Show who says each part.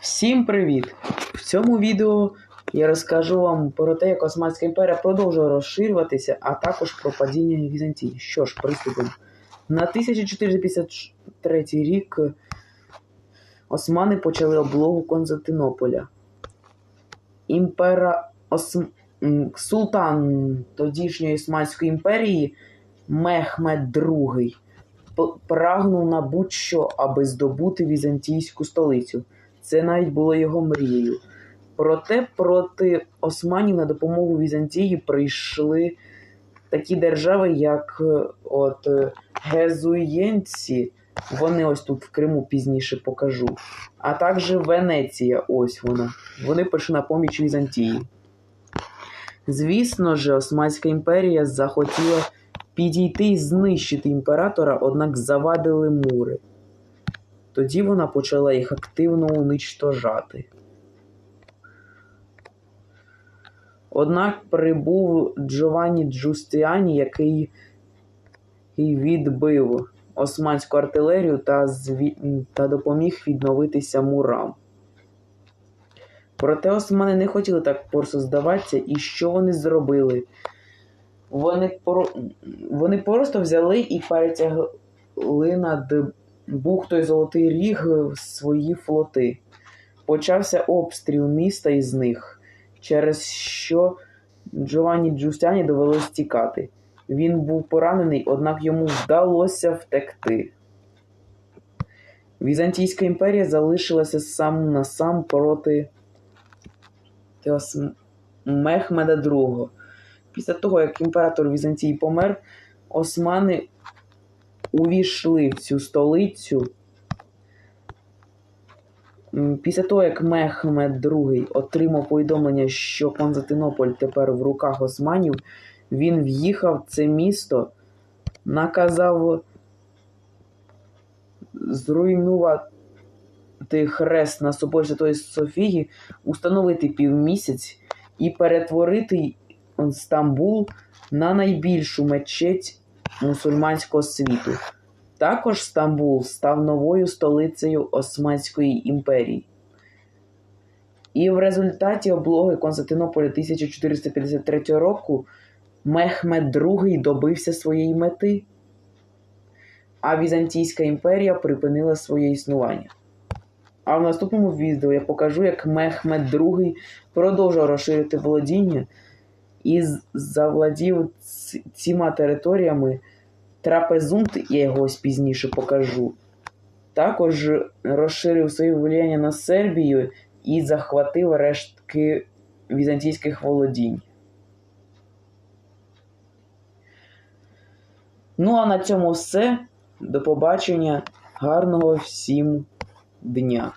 Speaker 1: Всім привіт! В цьому відео я розкажу вам про те, як Османська імперія продовжує розширюватися, а також про падіння Візантії. Що ж, приступимо. На 1453 рік османи почали облогу Константинополя. Імпера Осм... Султан тодішньої Османської імперії Мехмед II прагнув на будь-що, аби здобути візантійську столицю. Це навіть було його мрією. Проте проти османів на допомогу Візантії прийшли такі держави, як е, от е, Гезуєнці, вони ось тут в Криму пізніше покажу, а також Венеція, ось вона. Вони прийшли на поміч Візантії. Звісно ж, Османська імперія захотіла підійти і знищити імператора, однак завадили мури. Тоді вона почала їх активно уничтожати. Однак прибув Джованні Джустіані, який відбив османську артилерію та, зві... та допоміг відновитися мурам. Проте османи не хотіли так просто здаватися, і що вони зробили? Вони, вони просто взяли і перетягли над бухтою Золотий Ріг свої флоти. Почався обстріл міста із них, через що Джованні Джустяні довелось тікати. Він був поранений, однак йому вдалося втекти. Візантійська імперія залишилася сам на сам проти Теос- Мехмеда II. Після того, як імператор Візантії помер, османи увійшли в цю столицю. Після того, як Мехмед II отримав повідомлення, що Константинополь тепер в руках османів, він в'їхав в це місто, наказав зруйнувати хрест на соборі Святої Софії, установити півмісяць і перетворити Стамбул на найбільшу мечеть мусульманського світу. Також Стамбул став новою столицею Османської імперії. І в результаті облоги Константинополя 1453 року Мехмед II добився своєї мети, а Візантійська імперія припинила своє існування. А в наступному відео я покажу, як Мехмед II продовжував розширити володіння і завладів ц- ціма територіями Трапезунт, я його ось пізніше покажу. Також розширив своє влияння на Сербію і захватив рештки візантійських володінь. Ну а на цьому все. До побачення. Гарного всім дня!